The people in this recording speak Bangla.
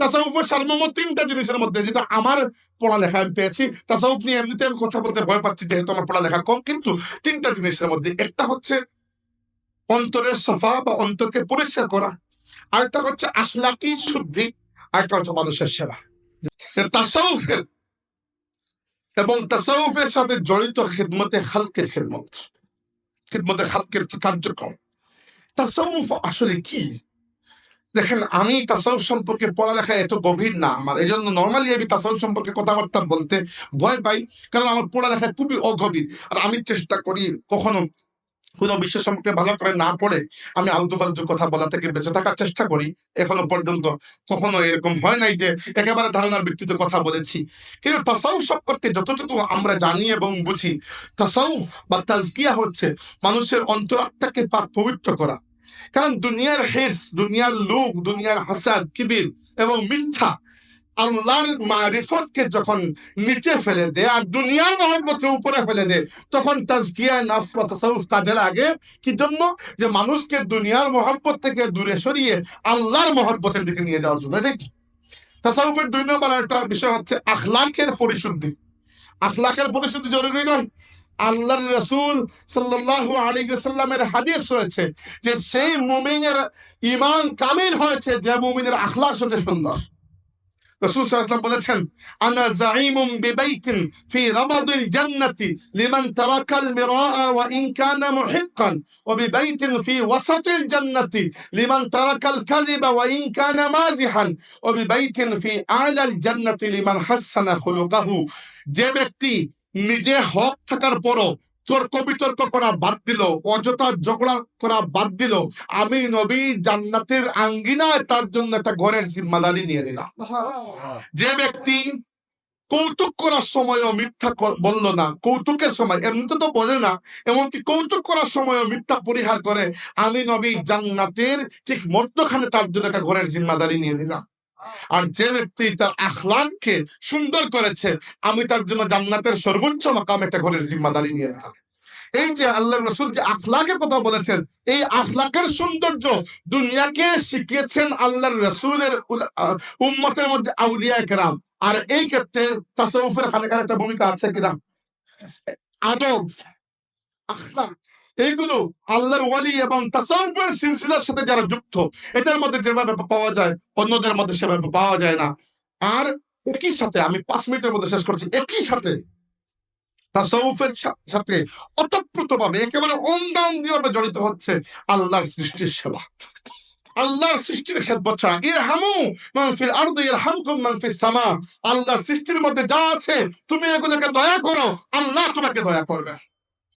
তাসাউফের সারমর্ম তিনটা জিনিসের মধ্যে, যেটা আমার পড়ালেখা আমি পেয়েছি তাসাউফ নিয়ে এমনিতে আমি কথা বলতে ভয় পাচ্ছি যেহেতু আমার পড়ালেখা কম, কিন্তু তিনটা জিনিসের মধ্যে, একটা হচ্ছে অন্তরের বা অন্তরকে পরিষ্কার করা, আরেকটা হচ্ছে আখলাকি শুদ্ধি, আরেকটা হচ্ছে মানুষের সেবা। তাসাউফের এবং তাসাউফের সাথে জড়িত খিদমতে খালকের খিদমত, খিদমতে কার্যক্রম। তাসাউফ আসলে কি? দেখেন, আমি তাসাউফ সম্পর্কে পড়ালেখা এত গভীর না আমার। এই জন্য নর্মালি আমি তাসাউফ সম্পর্কে কথাবার্তা বলতে ভয় পাই, কারণ আমার পড়ালেখা খুবই অগভীর। আর আমি চেষ্টা করি কখনো কোনো বিষয় সম্পর্কে ভালো করে না পড়ে আমি আলতু ফালতু কথা বলা থেকে বেঁচে থাকার চেষ্টা করি। এখনও পর্যন্ত কখনো এরকম হয় নাই যে একেবারে ধারণার ভিত্তিতে কথা বলেছি। কিন্তু তাসাউফ সম্পর্কে যতটুকু আমরা জানি এবং বুঝি, তাসাউফ বা তাজকিয়া হচ্ছে মানুষের অন্তরাত্মাকে পাক পবিত্র করা। কারণ দুনিয়ার হেস দুনিয়ার লোক দুনিয়ার হাসাদ, কিবির এবং মিথ্যা আল্লাহর মারিফতকে যখন নিচে ফেলে দেয় আর দুনিয়ার মহব্বতকে উপরে ফেলে দেয়, তখন তাজকিয়া, নাফস বা তাসাউফ কাজে লাগে। কি জন্য? যে মানুষকে দুনিয়ার মহব্বত থেকে দূরে সরিয়ে আল্লাহর মহব্বতের দিকে নিয়ে যাওয়ার জন্য। এটা কি? তাসাউফের দুই নম্বর একটা বিষয় হচ্ছে আখলাকের পরিশুদ্ধি। আখলাকের পরিশুদ্ধি জরুরি নয়। আল্লাহর রসুল সাল্লাল্লাহু আলাইহি হাদিস রয়েছে যে সেই মুমিনের ঈমান কামিল হয়েছে যে মুমিনের আখলাক সবচেয়ে সুন্দর। বলেছেন, আনা বিবাইতিন ফি রাবাদিল জান্নাতি লিমান তারাকাল মিরাআ ওয়া ইন কানা মুহিক্কান ওয়া বিবাইতিন ফি ওয়াসাতিল জান্নাতি লিমান তারাকাল কাযিবা ওয়া ইন কানা মাজিহান ওয়া বিবাইতিন ফি আলাল যে ব্যক্তি নিজে হক থাকার পরও তর্ক বিতর্ক করা বাদ দিল অযথা ঝগড়া করা বাদ দিল। আমি নবী জান্নাতের আঙ্গিনায় তার জন্য একটা ঘরের জিম্মাদারি নিয়ে নিলাম। যে ব্যক্তি কৌতুক করার সময়ও মিথ্যা বলল না কৌতুকের সময় এমনিতে তো বলে না এমনকি কৌতুক করার সময়ও মিথ্যা পরিহার করে আমি নবী জান্নাতের ঠিক মধ্যখানে তার জন্য একটা ঘরের জিম্মাদারি নিয়ে নিলাম। আর যে ব্যক্তি তার আখলাককে সুন্দর করেছে, আমি তার জন্য জান্নাতের সর্বোচ্চ মাকাম একটা ঘরের জিম্মাদারি নিয়ে নিলাম এই যে আল্লাহ রসুল যে আখলাকের কথা বলেছেন, এই আখলাকের সৌন্দর্য দুনিয়াকে শিখিয়েছেন আল্লাহ রসুলের উম্মতের মধ্যে আউলিয়া কেরাম। আর এই ক্ষেত্রে তাসাউফের খানেকার একটা ভূমিকা আছে কিনা? আদব, আখলাক। এইগুলো আল্লাহর ওয়ালি এবং তাসাউফের সিলসিলার সাথে যারা যুক্ত এটার মধ্যে যেভাবে পাওয়া যায়, অন্যদের মধ্যে সেভাবে পাওয়া যায় না। আর একই সাথে আমি পাঁচ মিনিটের মধ্যে শেষ করছি, একই সাথে তাসাউফের সাথে ভাবে একেবারে জড়িত হচ্ছে আল্লাহর সৃষ্টির সেবা। আল্লাহর সৃষ্টির খেদমত ছাড়া। ইরহামু মান ফিল আরদি, ইরহামকুম মান ফিস সামা। আল্লাহর সৃষ্টির মধ্যে যা আছে, তুমি এগুলোকে দয়া করো, আল্লাহ তোমাকে দয়া করবে।